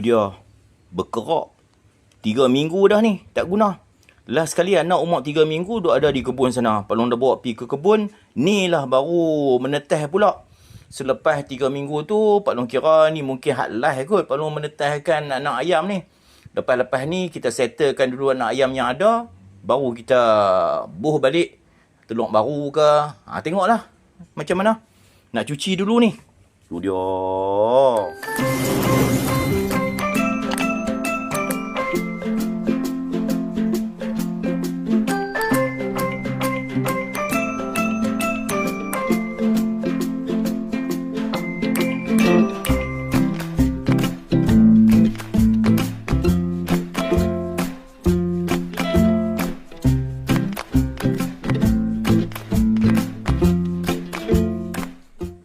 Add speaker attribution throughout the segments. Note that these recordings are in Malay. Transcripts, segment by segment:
Speaker 1: Dia. Berkerak. Tiga minggu dah ni. Tak guna. Last sekali anak umur tiga minggu duk ada di kebun sana. Palung dah bawa pergi ke kebun. Ni lah baru menetah pula. Selepas tiga minggu tu, Pak Long kira ni mungkin hak last kot. Pak Long menetahkan anak ayam ni. Lepas-lepas ni, kita settlekan dulu anak ayam yang ada. Baru kita buh balik. Telur baru ke. Ha, tengoklah macam mana. Nak cuci dulu ni. Tu dia.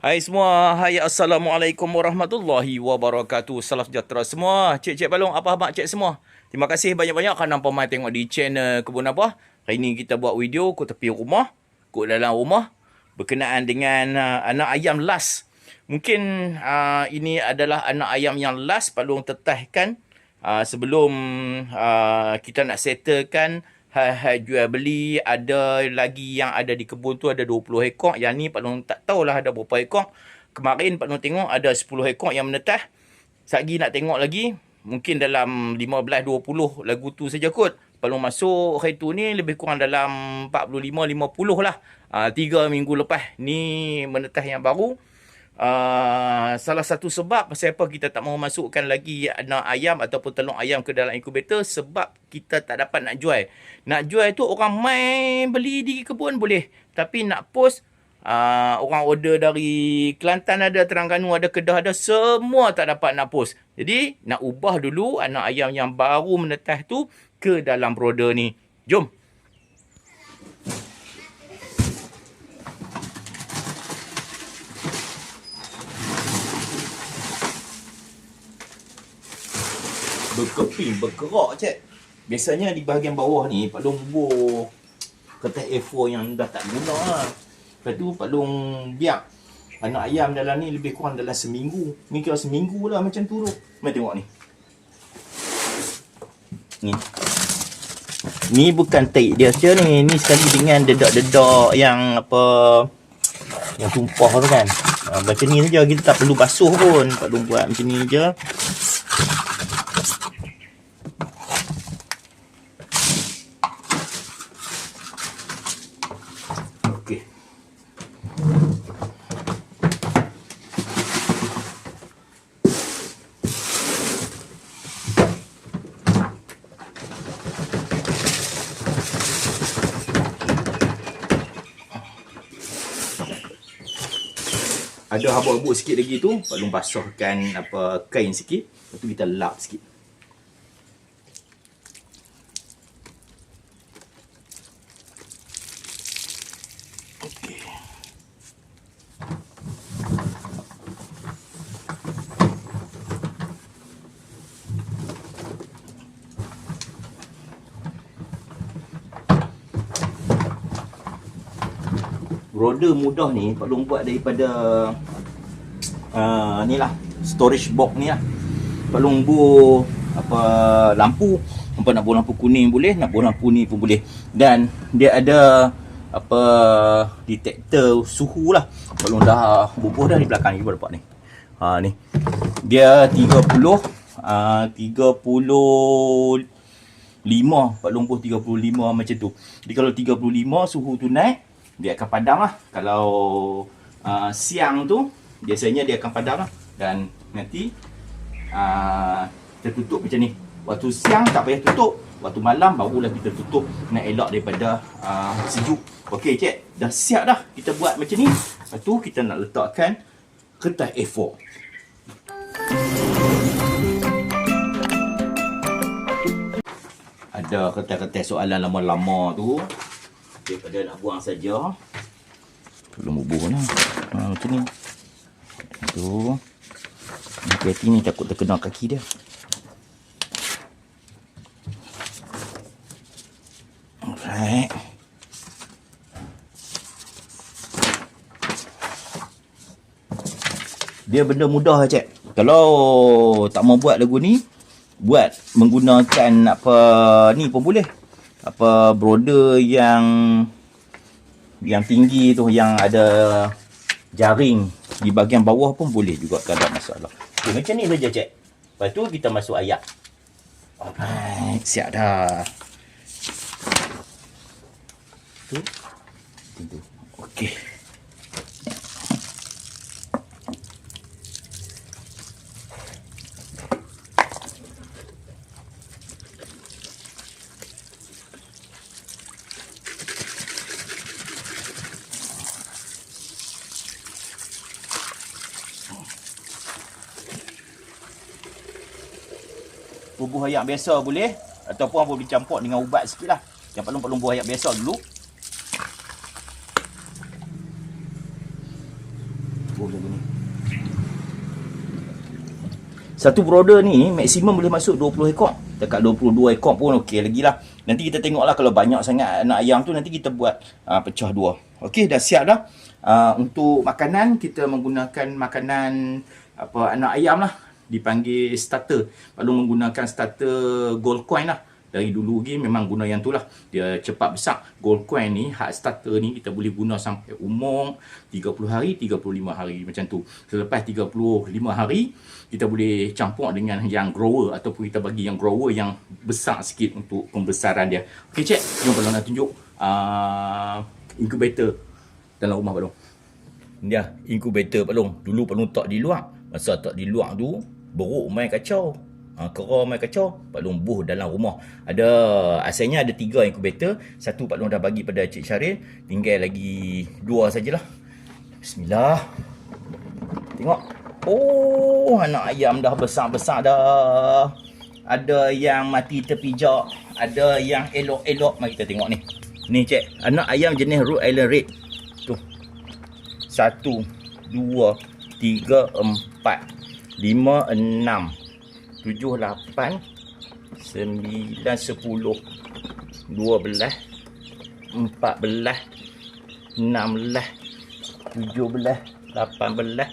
Speaker 1: Hai semua, hai Assalamualaikum warahmatullahi wabarakatuh. Salam sejahtera semua. Cik-cik balong, apa abang cik semua? Terima kasih banyak-banyak kerana pemai tengok di channel Kebun Apa Hari ini kita buat video ke tepi rumah Ke dalam rumah Berkenaan dengan uh, anak ayam last Mungkin uh, ini adalah anak ayam yang last Palung tetahkan uh, Sebelum uh, kita nak settlekan Hai-hai jual beli ada lagi yang ada di kebun tu ada 20 ekor. Yang ni Pak Long tak tahulah ada berapa ekor. Kemarin Pak Long tengok ada 10 ekor yang menetah. Sagi nak tengok lagi mungkin dalam 15-20 lagu tu saja kot. Pak Long masuk hari tu ni lebih kurang dalam 45-50 lah. Uh, 3 minggu lepas ni menetah yang baru Uh, salah satu sebab pasal apa kita tak mau masukkan lagi anak ayam ataupun telur ayam ke dalam inkubator sebab kita tak dapat nak jual. Nak jual tu orang main beli di kebun boleh. Tapi nak post uh, orang order dari Kelantan ada, Terengganu ada, Kedah ada, semua tak dapat nak post. Jadi nak ubah dulu anak ayam yang baru menetas tu ke dalam brooder ni. Jom. Berkeping, berkerak cik. Biasanya di bahagian bawah ni, Pak Long bubur kertas A4 yang dah tak guna lah. Lepas tu Pak Long biar anak ayam dalam ni lebih kurang dalam seminggu. Ni kira seminggu lah macam tu tu. Mari tengok ni. Ni. Ni bukan tape dia saja ni. Ni sekali dengan dedak-dedak yang apa yang tumpah tu kan. Ha, macam ni saja kita tak perlu basuh pun. Pak Long buat macam ni je. Okey. Ada habuk-habuk sikit lagi tu, perlu basahkan apa kain sikit, lepas tu kita lap sikit. Roda mudah ni Pak Long buat daripada uh, ni lah storage box ni lah. Pak Long bu apa lampu. Apa nak buat lampu kuning boleh nak buat lampu ni pun boleh. Dan dia ada apa detektor suhu lah. Kalau dah bubuh dah di belakang ni dapat ni. Ha ni. Dia 30 uh, 35 Pak Long buh 35 macam tu. Jadi kalau 35 suhu tu naik dia akan padam lah. Kalau uh, siang tu biasanya dia akan padam lah. Dan nanti uh, kita tutup macam ni. Waktu siang tak payah tutup. Waktu malam barulah kita tutup. Nak elak daripada uh, sejuk. Okey cik, dah siap dah kita buat macam ni. Lepas tu kita nak letakkan kertas A4. Ada kertas-kertas soalan lama-lama tu. Daripada nak buang saja. Belum bubuh lah. Ha, macam ni. Tu. Hati-hati ni takut terkena kaki dia. Alright. Dia benda mudah cik. Kalau tak mau buat lagu ni, buat menggunakan apa ni pun boleh. Apa broder yang yang tinggi tu yang ada jaring di bahagian bawah pun boleh juga tak ada masalah. Okay, macam ni saja cek. Lepas tu kita masuk ayat. Alright, siap dah. Tu. Tu. Okey. Buah ayak biasa boleh ataupun apa boleh campur dengan ubat sikit lah. Yang paling paling buah ayak biasa dulu. Satu broder ni maksimum boleh masuk 20 ekor. Dekat 22 ekor pun okey lagi lah. Nanti kita tengok lah kalau banyak sangat anak ayam tu nanti kita buat uh, pecah dua. Okey dah siap dah. Uh, untuk makanan kita menggunakan makanan apa anak ayam lah dipanggil starter. Lalu menggunakan starter gold coin lah. Dari dulu lagi memang guna yang tu lah. Dia cepat besar. Gold coin ni hard starter ni kita boleh guna sampai umur 30 hari 35 hari macam tu. Selepas 35 hari kita boleh campur dengan yang grower ataupun kita bagi yang grower yang besar sikit untuk pembesaran dia. Ok cek jom kalau nak tunjuk uh, incubator dalam rumah Pak Long. Dia incubator Pak Long. Dulu Pak Long tak di luar. Masa tak di luar tu beruk main kacau. Ha, kera main kacau Pak Long buh dalam rumah. Ada asalnya ada tiga incubator. Satu Pak Long dah bagi pada Cik Syaril tinggal lagi dua sajalah. Bismillah. Tengok. Oh anak ayam dah besar-besar dah. Ada yang mati tepi jak ada yang elok-elok. Mari kita tengok ni. Ni cik. Anak ayam jenis Rhode Island Red. Tu. Satu dua tiga empat lima, enam, tujuh, lapan, sembilan, sepuluh, dua belas, empat belas, enam belas, tujuh belas, lapan belas,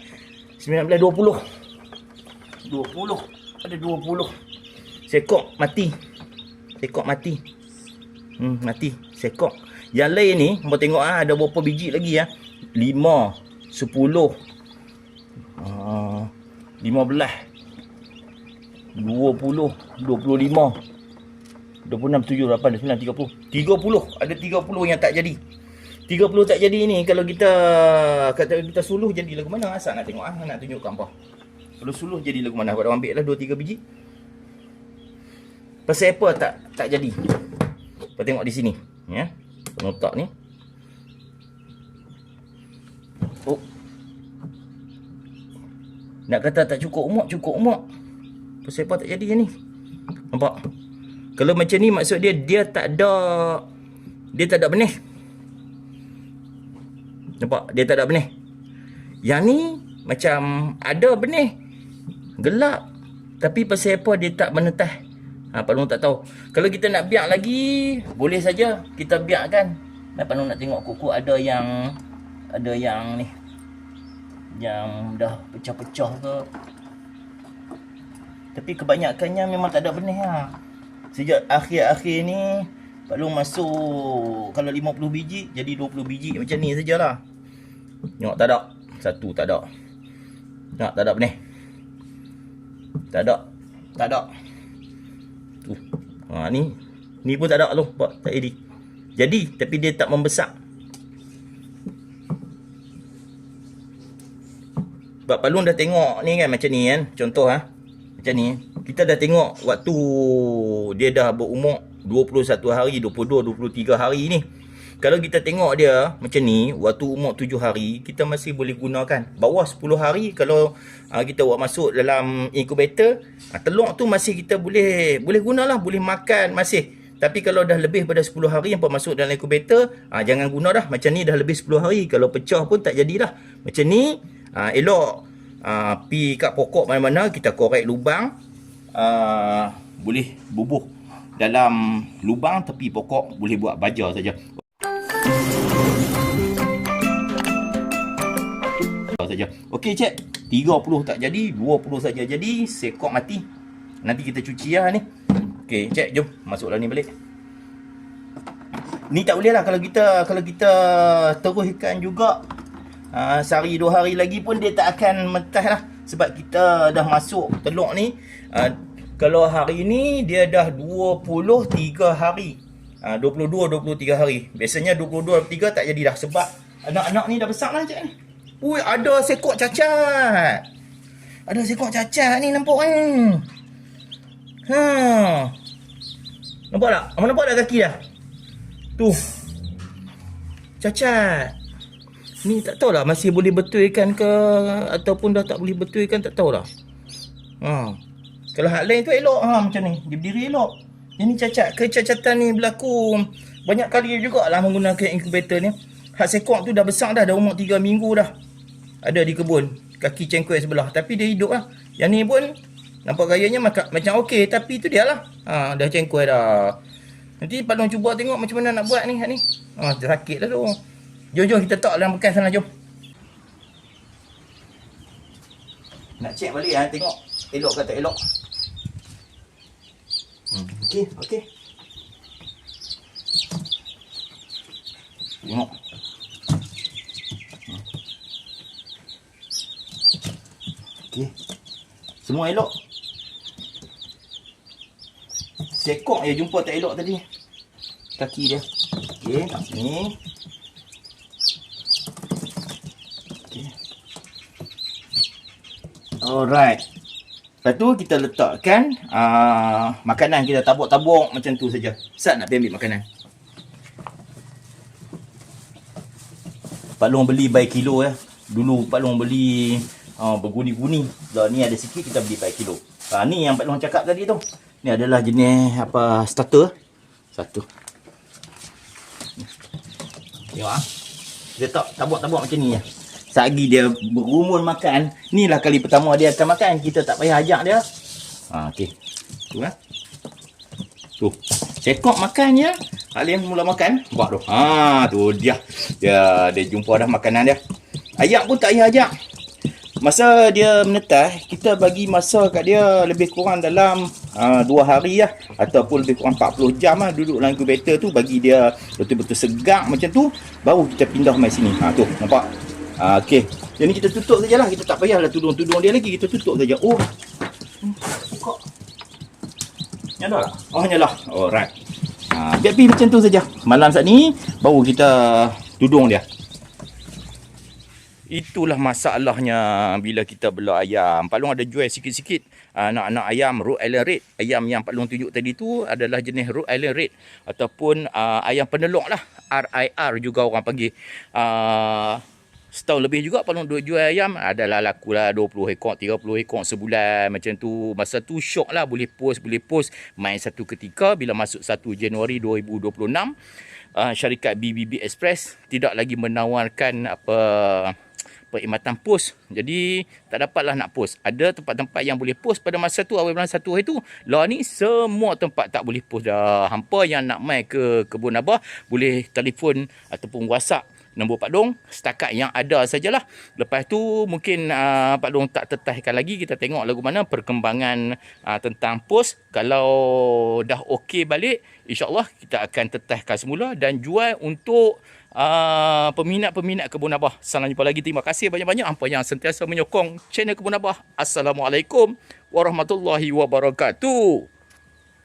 Speaker 1: sembilan belas, dua puluh. Dua puluh. Ada dua puluh. Sekok mati. Sekok mati. Hmm, mati. Sekok. Yang lain ni, mau tengok ah ada berapa biji lagi ya. Lima, sepuluh. Ah, 15 20 25 26 7 8 9 30 30 ada 30 yang tak jadi. 30 tak jadi ni kalau kita kata kita suluh jadi lagu mana? Asal nak tengok ah nak tunjuk apa? Kalau suluh jadi lagu mana? Kau ambil lah 2 3 biji. Pasal apa tak tak jadi? Kau tengok di sini ya. Penotak ni nak kata tak cukup umur, cukup umur. Pasal apa tak jadi ni? Nampak? Kalau macam ni maksud dia, dia tak ada... Dia tak ada benih. Nampak? Dia tak ada benih. Yang ni, macam ada benih. Gelap. Tapi pasal apa dia tak menetas? Ha, Pak Long tak tahu. Kalau kita nak biak lagi, boleh saja kita biarkan. Pak Long nak tengok kuku ada yang... Ada yang ni yang dah pecah-pecah ke. Tapi kebanyakannya memang tak ada benih lah sejak akhir-akhir ni Pak Long masuk kalau 50 biji jadi 20 biji macam ni sajalah. Tengok tak ada. Satu tak ada. Tengok tak ada benih. Tak ada. Tak ada. Tu. Ha, ni ni pun tak ada tu tak jadi jadi tapi dia tak membesar Sebab Palung dah tengok ni kan macam ni kan. Contoh ha. Macam ni. Kita dah tengok waktu dia dah berumur 21 hari, 22, 23 hari ni. Kalau kita tengok dia macam ni, waktu umur 7 hari, kita masih boleh gunakan. Bawah 10 hari, kalau uh, kita buat masuk dalam incubator, uh, telur tu masih kita boleh boleh gunalah, boleh makan masih. Tapi kalau dah lebih pada 10 hari yang masuk dalam incubator, uh, jangan guna dah. Macam ni dah lebih 10 hari. Kalau pecah pun tak jadilah. Macam ni, uh, elok uh, pi kat pokok mana-mana kita korek lubang uh, boleh bubuh dalam lubang tepi pokok boleh buat baja saja saja okey cik 30 tak jadi, 20 saja jadi, sekok mati. Nanti kita cuci lah ni. Okey, cek jom masuklah ni balik. Ni tak boleh lah kalau kita kalau kita teruskan juga uh, sehari dua hari lagi pun dia tak akan mentah lah. Sebab kita dah masuk telur ni uh, kalau hari ni dia dah 23 hari. Uh, 22 23 hari. Biasanya 22 23 tak jadi dah sebab anak-anak ni dah besar lah cik ni. Ui, ada sekok cacat. Ada sekok cacat ni nampak ni ha. Nampak tak? Abang nampak tak kaki dah? Tu. Cacat. Ni tak tahulah masih boleh betulkan ke ataupun dah tak boleh betulkan tak tahulah. Ha. Kalau hak lain tu elok ha macam ni. Dia berdiri elok. Ini cacat. Kecacatan ni berlaku banyak kali jugalah menggunakan incubator ni. Hak sekok tu dah besar dah, dah umur 3 minggu dah. Ada di kebun. Kaki cengkoi sebelah. Tapi dia hidup lah. Yang ni pun nampak gayanya macam okey. Tapi tu dia lah. Ha, dah cengkoi dah. Nanti Pak Long cuba tengok macam mana nak buat ni ni. Ah, oh, sakit dah tu. Jom jom kita tak dalam bekas sana jom. Nak cek balik ah tengok elok ke tak elok. Hmm, okey, okey. Tengok. Hmm. Okey. Semua elok. Sekok je jumpa tak elok tadi. Kaki dia. Okey, ni. Okey. Alright. Lepas tu kita letakkan uh, makanan kita tabuk-tabuk macam tu saja. Sat nak pergi ambil makanan. Pak Long beli by kilo ya. Dulu Pak Long beli uh, berguni-guni. Dah ni ada sikit kita beli by kilo. Ha, ni yang Pak Long cakap tadi tu. Ni adalah jenis apa starter. Satu. Tengok ah. Dia tak tabuk-tabuk macam ni ya. Sagi dia berumun makan, inilah kali pertama dia akan makan. Kita tak payah ajak dia. Ha okey. Tu ah. Tu. Cekok makan ya. Kalian mula makan, buat tu. Ha tu dia. Dia dia jumpa dah makanan dia. Ayam pun tak payah ajak. Masa dia menetas, kita bagi masa kat dia lebih kurang dalam uh, dua hari lah. Ataupun lebih kurang 40 jam lah duduk dalam incubator tu. Bagi dia betul-betul segak macam tu. Baru kita pindah main sini. Ha, tu, nampak? Uh, okay. Jadi kita tutup sajalah. Kita tak payahlah tudung-tudung dia lagi. Kita tutup saja. Oh. Buka. Nyala tak? Oh, nyala. Alright. Uh, biar pergi macam tu saja. Malam saat ni, baru kita tudung dia. Itulah masalahnya bila kita bela ayam. Pak Long ada jual sikit-sikit ah, anak-anak ayam Rhode Island Red. Ayam yang Pak Long tunjuk tadi tu adalah jenis Rhode Island Red ataupun uh, ayam penelok lah. RIR juga orang panggil. Uh, setahun lebih juga Pak Long jual ayam adalah laku lah 20 ekor, 30 ekor sebulan macam tu. Masa tu syok lah boleh post, boleh post main satu ketika bila masuk 1 Januari 2026. Uh, syarikat BBB Express tidak lagi menawarkan apa perkhidmatan pos. Jadi tak dapatlah nak pos. Ada tempat-tempat yang boleh pos pada masa tu awal bulan satu hari tu. Lah ni semua tempat tak boleh pos dah. Hampa yang nak mai ke kebun abah boleh telefon ataupun WhatsApp nombor Pak Dong setakat yang ada sajalah. Lepas tu mungkin uh, Pak Dong tak tetahkan lagi kita tengok lagu mana perkembangan uh, tentang pos. Kalau dah okey balik insya-Allah kita akan tetahkan semula dan jual untuk uh, peminat-peminat Kebun Abah. Salam jumpa lagi. Terima kasih banyak-banyak apa yang sentiasa menyokong channel Kebun Abah. Assalamualaikum warahmatullahi wabarakatuh.